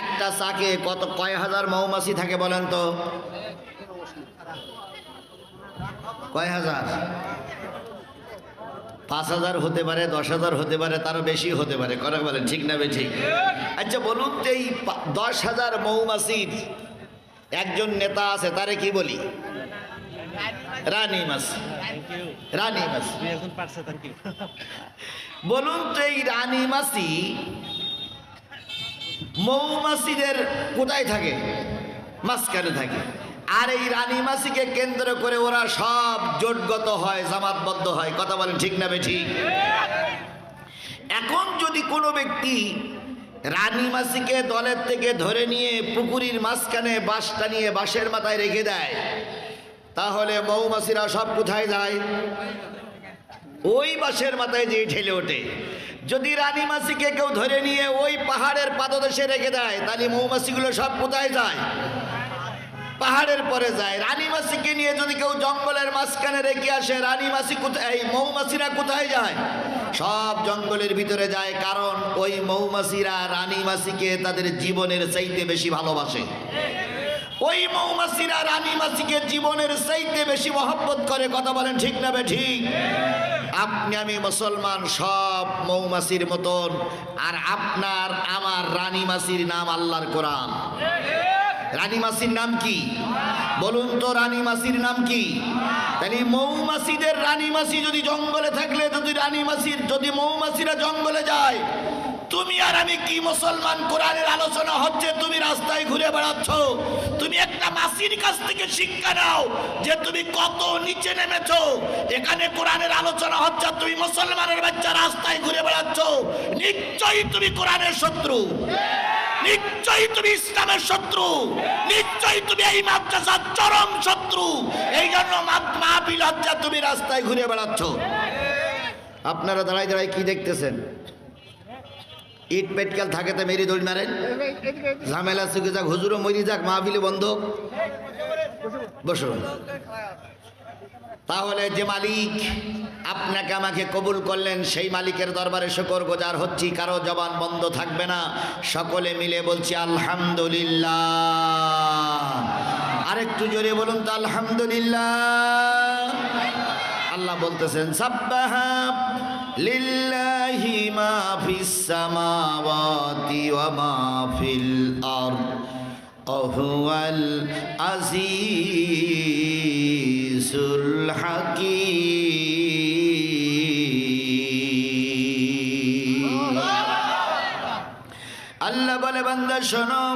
একটা চাকে কত কয় হাজার মৌমাছি থাকে বলেন তো? কয় হাজার? পাঁচ হাজার হতে পারে দশ হাজার হতে পারে তারও বেশি হতে পারে। কথা বলেন ঠিক না বে ঠিক আচ্ছা বলুন তো এই দশ হাজার মৌমাছির একজন নেতা আছে তারে কি বলি? রানী মাছি। রানী ইউ বলুন তো এই রানী মাছি মৌমাছিদের কোথায় থাকে? মাঝখানে থাকে। আর এই রানী মাছিকে কেন্দ্র করে ওরা সব জোটগত হয়, জামাতবদ্ধ হয়। কথা বলেন ঠিক না বেঠি? এখন যদি কোনো ব্যক্তি রানী মাছিকে দলের থেকে ধরে নিয়ে পুকুরির মাঝখানে বাঁশটা নিয়ে বাঁশের মাথায় রেখে দেয়, তাহলে মৌমাছিরা সব কোথায় যায়? ওই বাঁশের মাথায় যেয়ে ঠেলে ওঠে। যদি রানী মাসিকে কেউ ধরে নিয়ে ওই পাহাড়ের পাদদেশে রেখে দেয়, তাহলে মৌমাছিগুলো সব কোথায় যায়? পাহাড়ের পরে যায়। রানী মাছিকে নিয়ে যদি কেউ জঙ্গলের মাঝখানে রেখে আসে, রানী মাসি কোথায় এই মৌমাছিরা কোথায় যায়? সব জঙ্গলের ভিতরে যায়, কারণ ওই মৌমাছিরা রানী মাছিকে তাদের জীবনের চাইতে বেশি ভালোবাসে। ওই মৌমাছিরা রানী মাছিকে জীবনের চাইতে বেশি মহব্বত করে। কথা বলেন ঠিক না বে ঠিক? আপনি আমি মুসলমান সব মৌমাছির মতন, আর আপনার আমার রানী মাসির নাম আল্লাহর কোরআন। রানী মাসির নাম কি? বলুন তো রানী মাসির নাম কি? তাহলে মৌমাছিদের রানী মাসি যদি জঙ্গলে থাকলে, যদি রানী মাসির, যদি মৌমাছিরা জঙ্গলে যায় তুমি আর আমি কি মুসলমান? কোরআনের আলোচনা হচ্ছে, তুমি রাস্তায় ঘুরে বেড়াচ্ছ। তুমি একটা মাসির কাছ থেকে শিক্ষা নাও যে তুমি কত নিচে নেমেছো। এখানে কোরআনের আলোচনা হচ্ছে, তুমি মুসলমানের বাচ্চা রাস্তায় ঘুরে বেড়াচ্ছ। নিশ্চয়ই তুমি কোরআনের শত্রু। নিশ্চয়ই তুমি ইসলামের শত্রু। নিশ্চয়ই তুমি এই মাদ্রাসার চরম শত্রু। এই জন্য মাহফিল হচ্ছে, তুমি রাস্তায় ঘুরে বেড়াচ্ছ। আপনারা দাঁড়াই দাঁড়াই কি দেখতেছেন? ইট পেটকাল থাকে তো মেরি দৌড় মারেন ঝামেলা সুখে যাক, হুজুরও মরি যাক, মাহফিলে বন্ধ। বসুন তাহলে যে মালিক আপনাকে আমাকে কবুল করলেন, সেই মালিকের দরবারে শকর গোজার হচ্ছি, কারও জবান বন্ধ থাকবে না। সকলে মিলে বলছি, আলহামদুলিল্লাহ। আরেকটু জোরে বলুন তো, আলহামদুলিল্লাহ। আল্লাহ বলতেছেন সাব্বাহা লিল্লাহি মা ফিস সামাওয়াতি ওয়া মা ফিল আরদ, অহুয়াল আজিজুল আল্লাহ বলে, বান্দা, শোনো,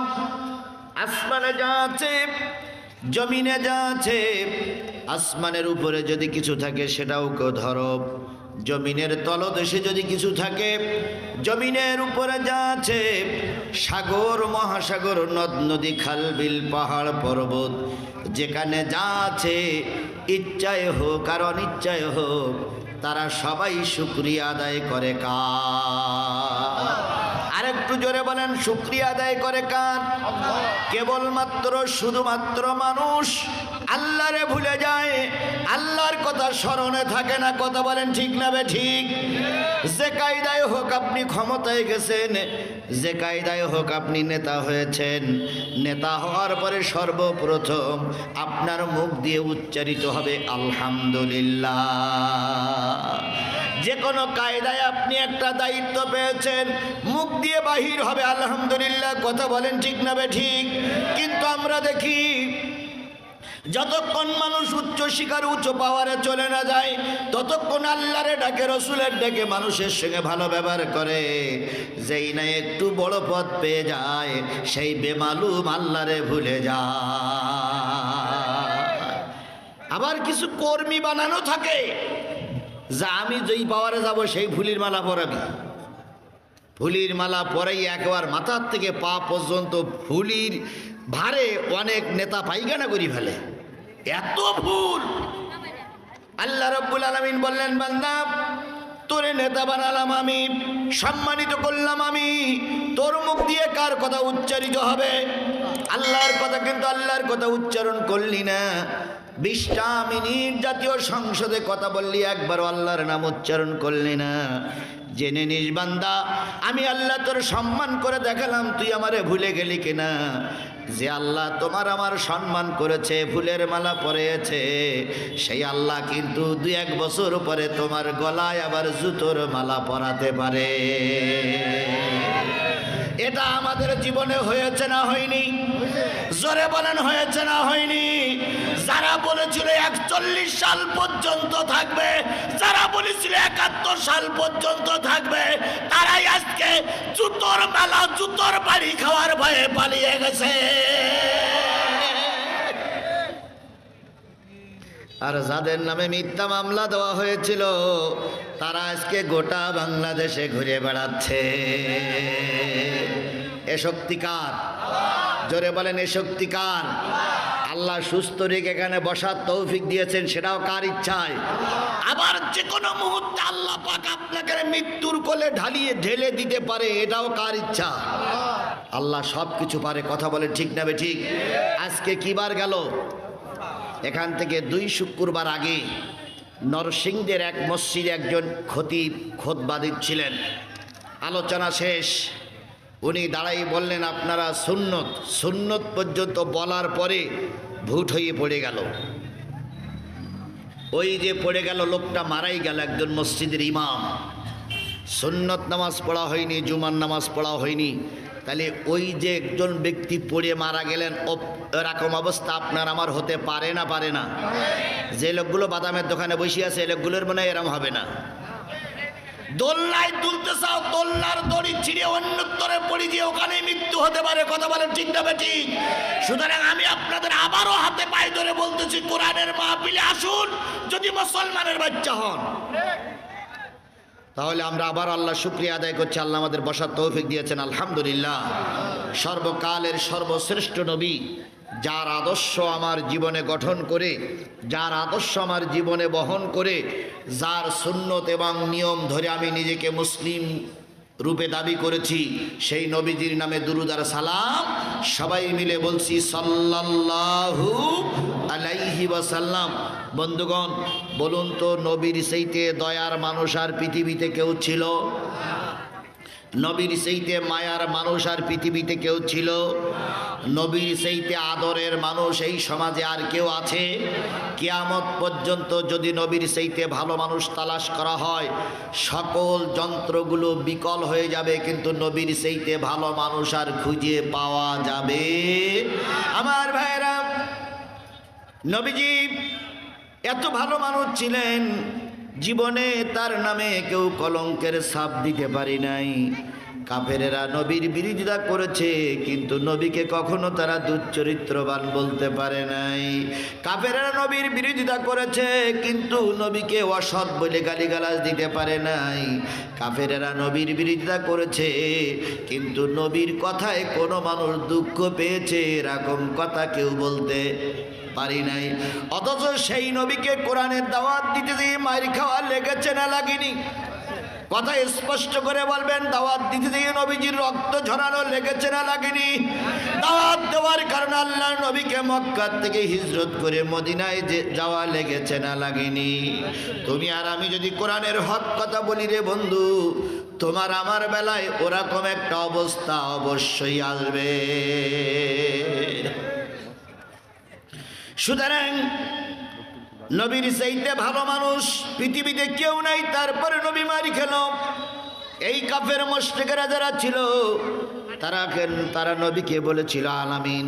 আসমানে যা আছে, জমিনে যা আছে, আসমানের উপরে যদি কিছু থাকে সেটাও কেউ ধরো। জমিনের তলদেশে যদি কিছু থাকে, জমিনের উপরে যা আছে, সাগর, মহাসাগর, নদ, নদী, খাল, বিল, পাহাড়, পর্বত, যেখানে যা আছে, ইচ্ছায় হোক আর অনিচ্ছায় হোক, তারা সবাই শুক্রিয়া আদায় করে কার? আরেকটু জোরে বলেন, শুক্রিয়া আদায় করে কার? কেবলমাত্র শুধুমাত্র মানুষ আল্লাহরে ভুলে যায়, আল্লাহর কথা স্মরণে থাকে না, কথা বলেন ঠিক না বে ঠিক? যে কায়দায় হোক আপনি ক্ষমতায় গেছেন, যে কায়দায় হোক আপনি নেতা হয়েছেন, নেতা হওয়ার পরে সর্বপ্রথম আপনার মুখ দিয়ে উচ্চারিত হবে, আলহামদুলিল্লাহ। যে কোনো কায়দায় আপনি একটা দায়িত্ব পেয়েছেন, মুখ দিয়ে বাহির হবে, আলহামদুলিল্লাহ, কথা বলেন ঠিক না বে ঠিক। কিন্তু আমরা দেখি, যতক্ষণ মানুষ উচ্চ শিকার উচ্চ পাওয়ারে চলে না যায়, ততক্ষণ আল্লাহরে ডাকে, রসুলের ডেকে মানুষের সঙ্গে ভালো ব্যবহার করে। যেই না একটু বড় পথ পেয়ে যায়, সেই বেমালুম আল্লাহরে ভুলে যায়। আবার কিছু কর্মী বানানো থাকে, যা আমি যেই পাওয়ারে যাব, সেই ফুলির মালা পরাবি। ফুলির মালা পরেই একবার মাথার থেকে পা পর্যন্ত ফুলির ভারে অনেক নেতা পাইখানা করি ফেলে। এত ফুল! আল্লাহ রব্বুল আলমিন বললেন, বান্দা, তোরে নেতা বানালাম আমি, সম্মানিত করলাম আমি, তোর মুখ দিয়ে কার কথা উচ্চারিত হবে? আল্লাহর কথা কিন্তু আল্লাহর কথা উচ্চারণ করলি না। বিশটা মিনিট জাতীয় সংসদে কথা বললি একবার আল্লাহর নাম উচ্চারণ করলি না। জেনে নিস বান্দা, আমি আল্লাহ তোর সম্মান করে দেখালাম, তুই আমারে ভুলে গেলি কিনা? যে আল্লাহ তোমার আমার সম্মান করেছে, ফুলের মালা পরেছে, সেই আল্লাহ কিন্তু দুই এক বছর পরে তোমার গলায় আবার জুতোর মালা পরাতে পারে। এটা আমাদের জীবনে হয়েছে না হয়নি? জোরে বলেন, হয়েছে না হয়নি? যারা বলেছিল একচল্লিশ সাল পর্যন্ত থাকবে, যারা বলেছিল একাত্তর সাল পর্যন্ত থাকবে, তারাই আজকে জুতোর মেলা, জুতোর বাড়ি খাওয়ার ভয়ে পালিয়ে গেছে। আর যাদের নামে মিথ্যা মামলা দেওয়া হয়েছিল, তারা আজকে গোটা বাংলাদেশে ঘুরে বেড়াচ্ছে। এ শক্তিকার জোরে বলেন, এ শক্তিকার আল্লাহ সুস্থ রেখে এখানে বসার তৌফিক দিয়েছেন, সেটাও কার ইচ্ছায়? আবার যে কোনো মুহূর্তে আল্লাহ পাক আপনাকে মৃত্যুর কোলে ঢালিয়ে ঢেলে দিতে পারে, এটাও কার ইচ্ছা? আল্লাহ সব কিছু পারে, কথা বলে ঠিক নেবে ঠিক? আজকে কিবার গেল? এখান থেকে দুই শুক্রবার আগে নরসিংদের এক মসজিদে একজন খতিব খোদবা দিচ্ছিলেন। আলোচনা শেষ। উনি দাঁড়াই বললেন, আপনারা সুন্নত সুন্নত পর্যন্ত বলার পরে ভুট হয়ে পড়ে গেল। ওই যে পড়ে গেল লোকটা মারাই গেল একজন মসজিদের ইমাম। সুন্নত নামাজ পড়া হয়নি, জুমার নামাজ পড়া হয়নি। তাহলে ওই যে একজন ব্যক্তি পড়ে মারা গেলেন এরকম অবস্থা আপনার আমার হতে পারে না পারে না। যে লোকগুলো বাদামের দোকানে বসে আছে, এই লোকগুলোর মনে হয় এরম হবে না। দোল্লায় তুলতে চাও দোল্লার দড়ি ছিঁড়ে পড়ে গিয়ে ওখানে মৃত্যু হতে পারে, কথা বলেন সুতরাং আমি আপনাদের আবারও হাতে পায়ে ধরে বলতেছি, কোরআনের মাহফিলে আসুন, যদি মুসলমানের বাচ্চা হন। তাহলে আমরা আবার আল্লাহ শুক্রিয়া আদায় করছি, আল্লাহ আমাদের বসার তৌফিক দিয়েছেন, আলহামদুলিল্লাহ। সর্বকালের সর্বশ্রেষ্ঠ নবী, যার আদর্শ আমার জীবনে গঠন করে, যার আদর্শ আমার জীবনে বহন করে, যার সুন্নত এবং নিয়ম ধরে আমি নিজেকে মুসলিম রূপে দাবি করেছি, সেই নবীজির নামে দুরুদার সালাম সবাই মিলে বলছি, সাল্লাল্লাহু আলাইহি ওয়াসাল্লাম। বন্ধুগণ, বলুন তো নবীর সেইতে দয়ার মানুষ আর পৃথিবীতে কেউ ছিল? নবীর সেইতে মায়ার মানুষ আর পৃথিবীতে কেউ ছিল? নবীর সেইতে আদরের মানুষ এই সমাজে আর কেউ আছে? কিয়ামত পর্যন্ত যদি নবীর সেইতে ভালো মানুষ তালাশ করা হয়, সকল যন্ত্রগুলো বিকল হয়ে যাবে, কিন্তু নবীর সেইতে ভালো মানুষ আর খুঁজে পাওয়া যাবে। আমার ভাইরা নবীজি এত ভালো মানুষ ছিলেন জীবনে তার নামে কেউ কলঙ্কের সাপ দিতে পারি নাই। কাফেরেরা নবীর বিরোধিতা করেছে, কিন্তু নবীকে কখনো তারা দুচ্চরিত্রবান বলতে পারে নাই। কাফেরেরা নবীর বিরোধিতা করেছে, কিন্তু নবীকে অসৎ বলে গালিগালাজ দিতে পারে নাই। কাফেরেরা নবীর বিরোধিতা করেছে, কিন্তু নবীর কথায় কোনো মানুষ দুঃখ পেয়েছে, এরকম কথা কেউ বলতে পারি নাই। অথচ সেই নবীকে কোরআনের দাওয়াত দিতে দিয়ে মায়ের খাওয়া লেগেছে না লাগেনি? কথা স্পষ্ট করে বলবেন, দাওয়াত দিতে দিয়ে নবীজির রক্ত ঝরানো লেগেছে না লাগেনি? দাওয়াত দেওয়ার কারণে আল্লাহ নবীকে মক্কা থেকে হিজরত করে মদিনায় যে যাওয়া লেগেছে না লাগেনি। তুমি আর আমি যদি কোরআনের হক কথা বলি রে বন্ধু, তোমার আমার বেলায় ওরকম একটা অবস্থা অবশ্যই আসবে। সুতরাং নবীর চাইতে ভালো মানুষ, পৃথিবীতে কেউ নাই, তারপরে নবী মারি খেল। এই কাফের মোস্টেকেরা যারা ছিল, তারা তারা নবীকে বলেছিল, আলামিন।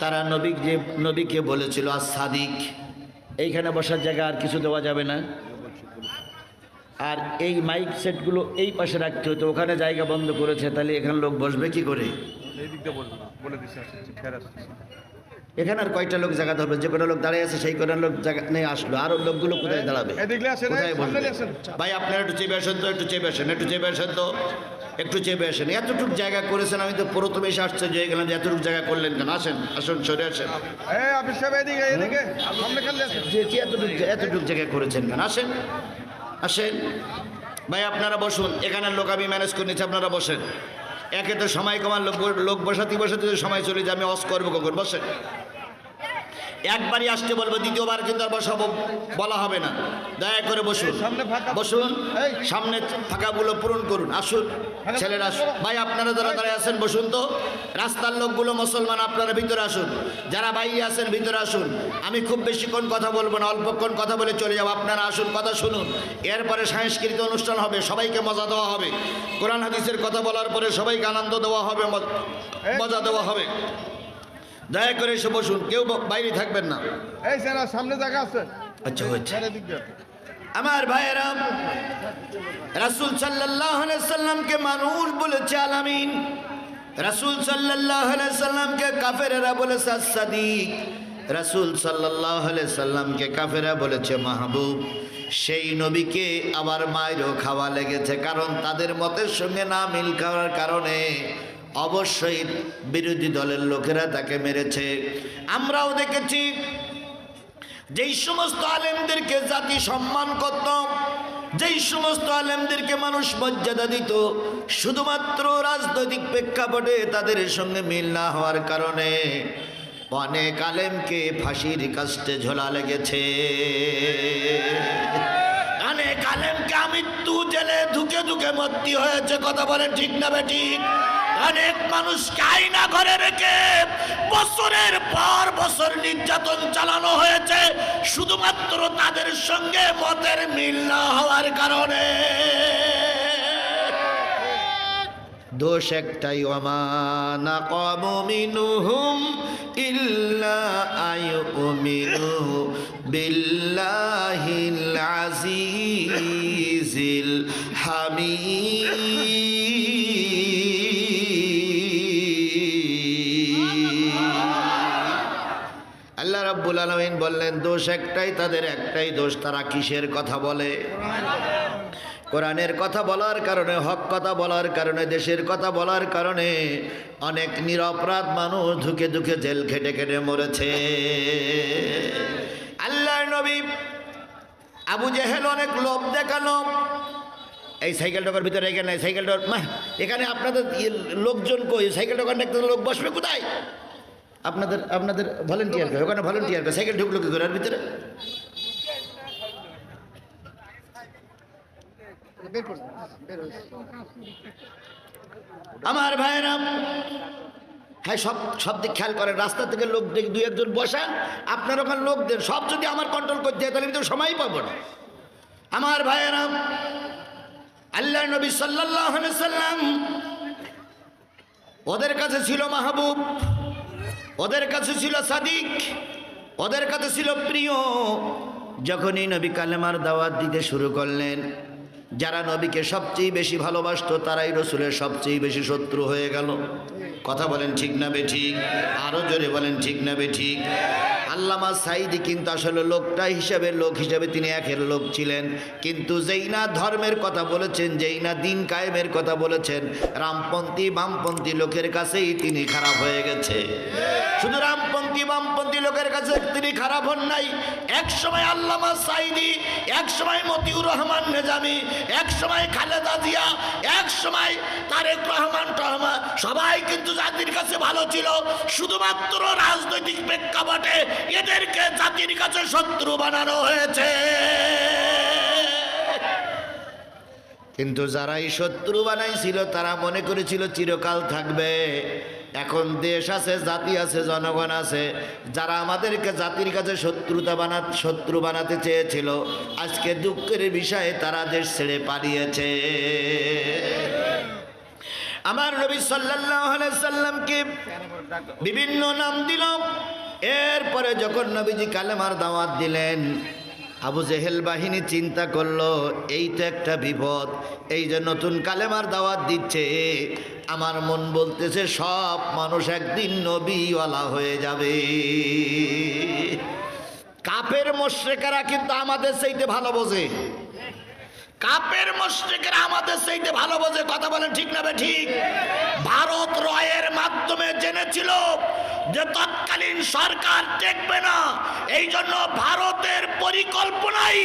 তারা নবী যে নবীকে বলেছিল আর সাদিক এইখানে বসার জায়গা আর কিছু দেওয়া যাবে না। আর এই মাইক সেটগুলো এই পাশে রাখতে হতো, ওখানে জায়গা বন্ধ করেছে, তাহলে এখানে লোক বসবে কি করে? এখানে আর কয়টা লোক জায়গা ধরবে? যে কোনো লোক দাঁড়িয়ে আছে সেই কোনো লোক জায়গা নিয়ে আসলো। আরও লোকগুলো কোথায় দাঁড়াবে। ভাই আপনারা একটু চেপে আসেন তো একটু চেপে আসেন একটু চেপে আসেন তো একটু চেপে আসেন। এতটুকু জায়গা করেছেন আমি তো প্রথমে এসে গেলাম যে এতটুকু জায়গা করলেন কেন? আসেন আসুন সরে আসেন। এতটুকু জায়গা করেছেন কেন? আসেন আসেন। ভাই আপনারা বসুন। এখানের লোক আমি ম্যানেজ করে নিচ্ছি আপনারা বসেন। একে তো সময় কমার লোক লোক বসাতে বসাতে সময় চলে যায়, আমি অস করব কখন? বসেন। একবারই আসতে বলব দ্বিতীয়বার কিন্তু আর বসাবো বলা হবে না। দয়া করে বসুন। বসুন। সামনে ফাঁকাগুলো পূরণ করুন। আসুন। ছেলেরা আসুন। ভাই আপনারা যারা দাঁড়ায় আছেন বসুন তো। রাস্তার লোকগুলো মুসলমান আপনারা ভিতরে আসুন। যারা ভাই আছেন ভিতরে আসুন। আমি খুব বেশিক্ষণ কথা বলব না অল্পক্ষণ কথা বলে চলে যাব। আপনারা আসুন কথা শুনুন। এরপরে সাংস্কৃতিক অনুষ্ঠান হবে সবাইকে মজা দেওয়া হবে। কোরআন হাদিসের কথা বলার পরে সবাইকে আনন্দ দেওয়া হবে মজা দেওয়া হবে। দয়া করে এসে বসুন কেউ বাইরে থাকবেন না। এই সেনা সামনে জায়গা আছে? আচ্ছা দিয়ে আমার ভাইয়েরা রাসুল সাল্লামকে মানুষ বলেছে আলামিন। রাসুল সাল্লামকে কাফেরেরা বলেছে সাদিক রাসুল সাল্লামকে কাফেরা বলেছে মাহবুব। সেই নবীকে আবার মায়েরও খাওয়া লেগেছে কারণ তাদের মতের সঙ্গে না মিল খাওয়ার কারণে অবশ্যই বিরোধী দলের লোকেরা তাকে মেরেছে। আমরাও দেখেছি যেই সমস্ত আলেমদেরকে জাতি সম্মান করত, যেই সমস্ত আলেমদেরকে মানুষ মর্যাদা দিত, শুধুমাত্র রাজনৈতিক প্রেক্ষাপটে তাদের সঙ্গে মিল না হওয়ার কারণে অনেক আলেমকে ফাঁসির কাস্টে ঝোলা লেগেছে। অনেক আলেমকে মৃত্যু জেলে ধুকে ধুকে মর্তি হয়েছে, কথা বলে ঠিক না বে ঠিক। অনেক মানুষকে আইনা ঘরে রেখে বছরের পর বছর নির্যাতন চালানো হয়েছে, শুধুমাত্র তাদের সঙ্গে মতের মিল না হওয়ার কারণে। দোষ একটাই ওমানা কম মিনুহুম ইল্লা বিল্লাহিল আজিজিল বললেন, দোষ একটাই, তাদের একটাই দোষ, তারা কিসের কথা বলে? কোরআনের কথা বলার কারণে, হক কথা বলার কারণে, দেশের কথা বলার কারণে অনেক নিরপরাধ মানুষ ধুকে ধুকে জেল খেটে খেটে মরেছে। আল্লাহ নবী আবু জেহেল অনেক লোভ দেখানো। এই সাইকেল টোকার ভিতরে এখানে, সাইকেল মা এখানে আপনাদের লোকজন কই? সাইকেল টোকার একটা লোক বসবে কোথায়? আপনাদের আপনাদের ভলেন্টিয়ার ওখানে ভলেন্টিয়ার সাইকেল ঢুকলো কি করে ভিতরে? আমার ভাইরা হ্যাঁ সব সব দিক খেয়াল করেন রাস্তা থেকে লোক দেখে দুই একজন বসান আপনার ওখানে লোক দেন সব যদি আমার কন্ট্রোল করতে হয় তাহলে আমি তো সময় পাবো না। আমার ভাইয়েরা আল্লাহ নবী সাল্লাহ সাল্লাম ওদের কাছে ছিল মাহবুব। ওদের কাছে ছিল সাদিক, ওদের কাছে ছিল প্রিয়। যখনই নবী কালেমার দাওয়াত দিতে শুরু করলেন, যারা নবীকে সবচেয়ে বেশি ভালোবাসত, তারাই রসুলের সবচেয়ে বেশি শত্রু হয়ে গেল। কথা বলেন ঠিক না বে ঠিক? আরও জোরে বলেন ঠিক না বে ঠিক? আল্লামা সাইদি কিন্তু আসলে লোকটা হিসাবে, লোক হিসাবে তিনি একের লোক ছিলেন। কিন্তু যেই না ধর্মের কথা বলেছেন, যেই না দিন কায়েমের কথা বলেছেন, রামপন্থী বামপন্থী লোকের কাছেই তিনি খারাপ হয়ে গেছে। শুধু রামপন্থী বামপন্থী লোকের কাছে তিনি খারাপ হন নাই। এক সময় আল্লামা সাইদি এক সময় মতিউর রহমান নেজামি, এক সময় খালেদা জিয়া, এক সময় তারেক রহমান টহমান সবাই কিন্তু জাতির কাছে ভালো ছিল। শুধুমাত্র রাজনৈতিক প্রেক্ষাপটে এদেরকে জাতির কাছে শত্রু বানানো হয়েছে। কিন্তু যারাই শত্রু বানাইছিল, তারা মনে করেছিল চিরকাল থাকবে। এখন দেশ আছে, জাতি আছে, জনগণ আছে। যারা আমাদেরকে জাতির কাছে শত্রুতা বানা শত্রু বানাতে চেয়েছিল, আজকে দুঃখের বিষয়ে তারা দেশ ছেড়ে পালিয়েছে। আমার নবী সাল্লামকে বিভিন্ন নাম দিল। এরপরে যখন নবীজি কালেমার দাওয়াত দিলেন আবু জেহেল বাহিনী চিন্তা করল, এই তো একটা বিপদ, এই যে নতুন কালেমার দাওয়াত দিচ্ছে, আমার মন বলতেছে সব মানুষ একদিন নবীওয়ালা হয়ে যাবে। কাপের মোশ্রেকারা কিন্তু আমাদের সেইতে ভালো বোঝে। কাপের মস্তিকের আমাদের সেইতে ভালো বোঝে কথা বলেন ঠিক না ঠিক? ভারত রয়ের মাধ্যমে জেনেছিল যে তৎকালীন সরকার টেকবে না। এই জন্য ভারতের পরিকল্পনাই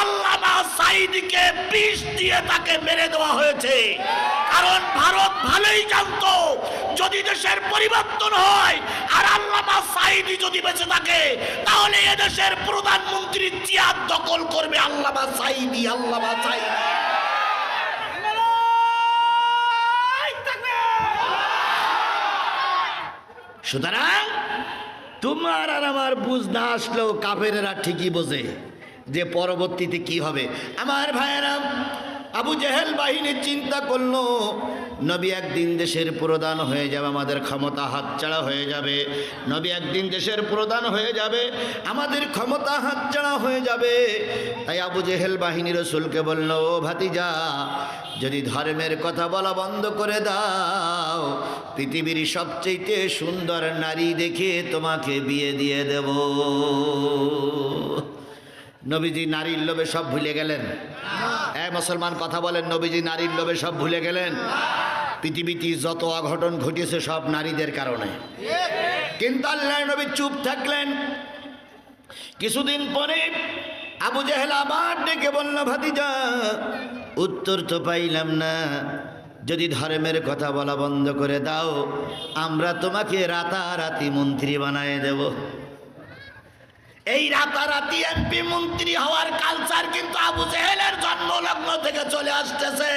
আল্লামা সাইদিকে বিষ দিয়ে তাকে মেরে দেওয়া হয়েছে। কারণ ভারত ভালোই জানতো যদি দেশের পরিবর্তন হয় আর আল্লামা সাইদি যদি বেঁচে থাকে, তাহলে এদেশের প্রধানমন্ত্রী চেয়ার দখল করবে আল্লামা সাইদি আল্লামা সাইদি সুতরাং তোমার আর আমার বুঝ না আসলেও কাফেরেরা ঠিকই বোঝে যে পরবর্তীতে কি হবে। আমার ভাইয়েরা আবু জেহেল বাহিনী চিন্তা করল, নবী একদিন দেশের প্রধান হয়ে যাবে, আমাদের ক্ষমতা হাতছাড়া হয়ে যাবে। নবী একদিন দেশের প্রধান হয়ে যাবে, আমাদের ক্ষমতা হাতছাড়া হয়ে যাবে। তাই আবু জেহেল বাহিনী রসুলকে বলল, ও ভাতিজা, যদি ধর্মের কথা বলা বন্ধ করে দাও, পৃথিবীর সবচেয়ে সুন্দর নারী দেখে তোমাকে বিয়ে দিয়ে দেব। নবীজি নারীর লোভে সব ভুলে গেলেন। হ্যাঁ মুসলমান কথা বলেন নবীজি নারীর লোভে সব ভুলে গেলেন। পৃথিবীতে যত অঘটন ঘটেছে সব নারীদের কারণে। কিন্তু আল্লাহ নবী চুপ থাকলেন। কিছুদিন পরে আবু জাহেল আবার ডেকে বলল ভাতিজা উত্তর তো পাইলাম না। যদি ধর্মের কথা বলা বন্ধ করে দাও আমরা তোমাকে রাতারাতি মন্ত্রী বানায় দেব। এই রাতারাতি এমপি মন্ত্রী হওয়ার কালচার কিন্তু আবু জেহেলের জন্মলগ্ন থেকে চলে আসতেছে।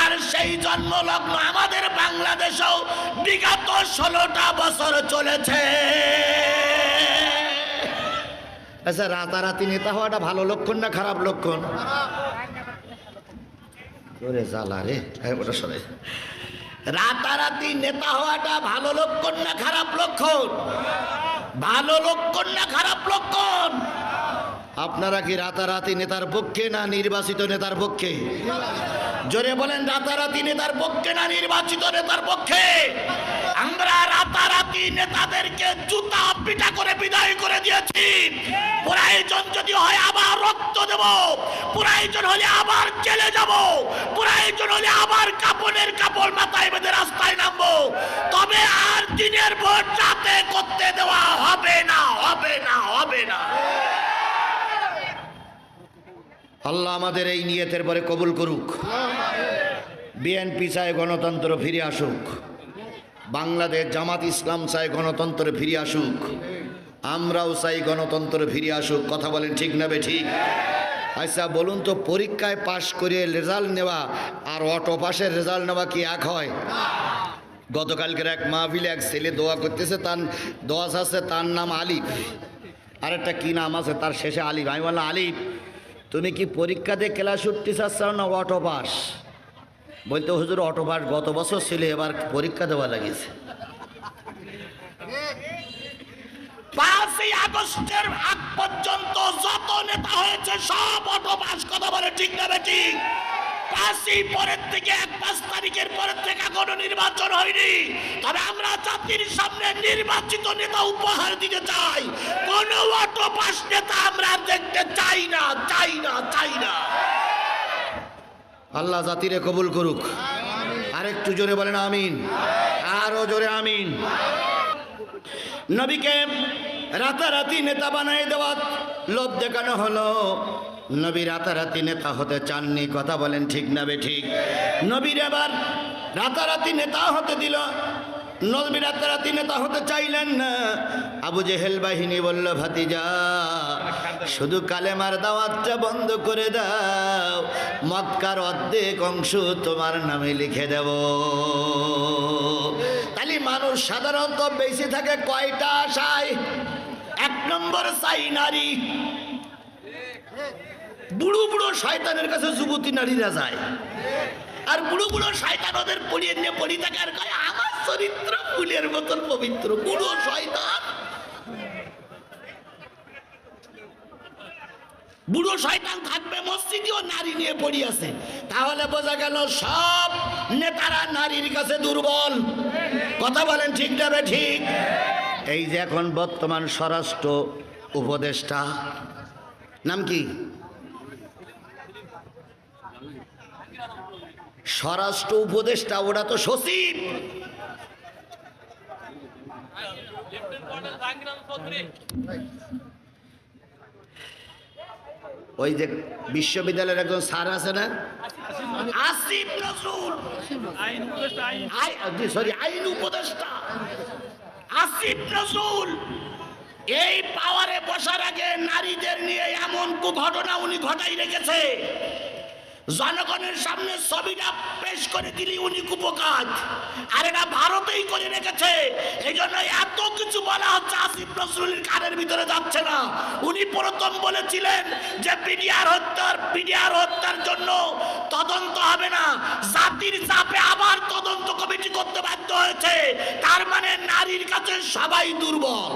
আর সেই জন্মলগ্ন আমাদের বাংলাদেশেও বিগত ষোলোটা বছর চলেছে। আচ্ছা রাতারাতি নেতা হওয়াটা ভালো লক্ষণ না খারাপ লক্ষণ? জ্বালা রে। হ্যাঁ, সরে রাতারাতি নেতা হওয়াটা ভালো লক্ষণ না খারাপ লক্ষণ? ভালো লক্ষণ না খারাপ লক্ষণ? আপনারা কি রাতারাতি নেতার পক্ষে না নির্বাচিত নেতার পক্ষে? জোরে বলেন, রাতারাতি নেতার পক্ষে না নির্বাচিত নেতার পক্ষে? আমরা রাতারাতি নেতাদেরকে জুতা পিটা করে বিদায় করে দিয়েছি। প্রয়োজন যদি হয় আবার রক্ত দেব। প্রয়োজন হলে আবার জেলে যাব। প্রয়োজন হলে আবার কাপড়ের কাপড় মাথায় বেঁধে রাস্তায় নামবো। তবে আর দিনের ভোট রাতে করতে দেওয়া হবে না হবে না হবে না। আল্লাহ আমাদের এই নিয়তের পরে কবুল করুক। বিএনপি চায় গণতন্ত্র ফিরে আসুক। বাংলাদেশ জামাত ইসলাম চায় গণতন্ত্র ফিরে আসুক। আমরাও চাই গণতন্ত্র ফিরে আসুক। কথা বলেন ঠিক নেবে ঠিক? আচ্ছা বলুন তো, পরীক্ষায় পাশ করে রেজাল্ট নেওয়া আর অটো পাশের রেজাল্ট নেওয়া কি এক হয়? গতকালকের এক মাহফিলে এক ছেলে দোয়া করতেছে, তার দোয়া আছে, তার নাম আলিফ। আরেকটা কি নাম আছে? তার শেষে আলিফ। আমি বললাম, আলিফ। তুমি কি পরীক্ষাতে ক্লাস উঠতে চাচ্ছ না অটো পাস বলতে হুজুর অটো পাস গত বছর ছিল, এবার পরীক্ষা দেওয়া লাগিয়েছে। পাঁচই আগস্টের আগ পর্যন্ত যত নেতা হয়েছে, সব অটো পাস কথা বলে, ঠিক না ঠিক? পাঁচই পরের থেকে এক পাঁচ তারিখের পরের থেকে কোনো নির্বাচন হয়নি। তবে আমরা জাতির সামনে নির্বাচিত নেতা উপহার দিতে চাই। কোন অটো পাস নেতা আমরা দেখতে চাই না চাই না চাই না। আল্লাহ জাতিরে কবুল করুক। আরেকটু জোরে বলেন আমিন। আরও জোরে আমিন। নবীকে রাতারাতি নেতা বানাই দেওয়া লোভ দেখানো হলো। নবী রাতারাতি নেতা হতে চাননি, কথা বলেন ঠিক না বে ঠিক। নবীর এবার রাতারাতি নেতা হতে দিল নবী রাতারাতি নেতা হতে চাইলেন না। আবু জেহেল বাহিনী বলল, ভাতিজা, শুধু কালেমার দাওয়াতটা বন্ধ করে দাও, মক্কার অর্ধেক অংশ তোমার নামে লিখে দেব। তাহলে মানুষ সাধারণত বেশি থাকে কয়টা আশায়? এক নম্বর চাই নারী। বুড়ো বুড়ো শয়তানের কাছে যুবতী নারীরা যায়। আর বুড়ো বুড়ো শয়তান ওদের পড়িয়ে নিয়ে পড়ি থাকে আর কয়, আমার চরিত্র ফুলের মতন পবিত্র, বুড়ো শয়তান। বুড়ো শয়তান থাকবে, মসজিদেও নারী নিয়ে পড়ি আছে। তাহলে বোঝা গেল সব নেতারা নারীর কাছে দুর্বল। কথা বলেন ঠিক যাবে ঠিক? এই যে এখন বর্তমান স্বরাষ্ট্র উপদেষ্টা, নাম কি? স্বরাষ্ট্র উপদেষ্টা, ওরা তো সচিব। ওই যে বিশ্ববিদ্যালয়ের একজন স্যার আছে না? আসিফ সরি আইন উপদেষ্টা। আসিফ এই পাওয়ারে বসার আগে নারীদের নিয়ে এমন ঘটনা উনি ঘটাই রেখেছে। জনগণের সামনে ছবিটা পেশ করে দিলি উনি কুপকাজ। আর এটা ভারতেই করে রেখেছে। এই জন্য এত কিছু বলা হচ্ছে, আসিফ নজরুলের কানের ভিতরে যাচ্ছে না। উনি প্রথম বলেছিলেন যে পিডিআর হত্যার পিডিআর হত্যার জন্য তদন্ত হবে না। জাতির চাপে আবার তদন্ত কমিটি করতে বাধ্য হয়েছে। তার মানে নারীর কাছে সবাই দুর্বল।